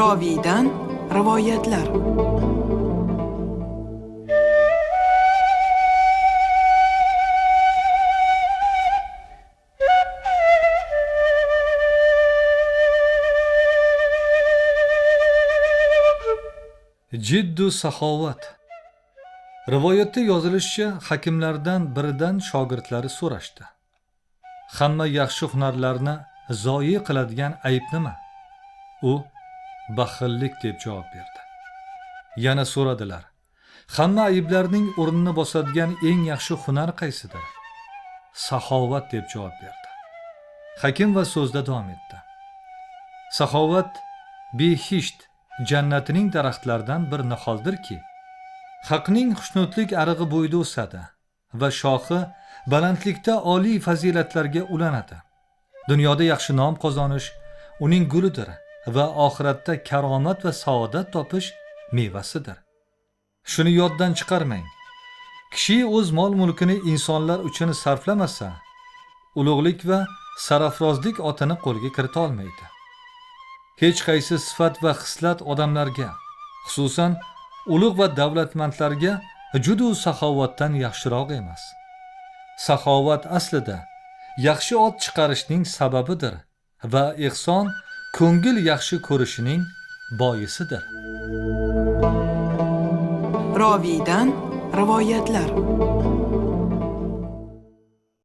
roviydan rivoyatlar. Jiddu saxovat. Rivoyatda yozilishicha hakimlardan biridan shogirdlari so'rashdi. Hamma yaxshi hunarlarni zoyi qiladigan ayb nima? U baxillik deb javob berdi. Yana so'radilar hamma ayblarning o'rnini bosadigan eng yaxshi hunar qaysidir? Saxovat deb javob berdi. Hakim va so'zda davom etdi. Saxovat behisht jannatining daraxtlaridan bir niholdirki haqning xushnudlik arig'i bo'yida o'sadi va shoxi balandlikda oliy fazilatlarga ulanadi. Dunyoda yaxshi nom qozonish uning gulidir. Va oxiratda karomat va saodat topish mevasidir. Shuni yoddan chiqarmang. Kishi o'z mol mulkini insonlar uchun sarflamasa ulug'lik va sarafrozlik otini qo'lga kirita olmaydi. Hech qaysi sifat va xislat odamlarga xususan ulug' va davlatmandlarga judu saxovatdan yaxshiroq emas. Saxovat aslida yaxshi ot chiqarishning sababidir va ehson ko'ngil yaxshi ko'rishining boisidir roviydan rivoyatlar.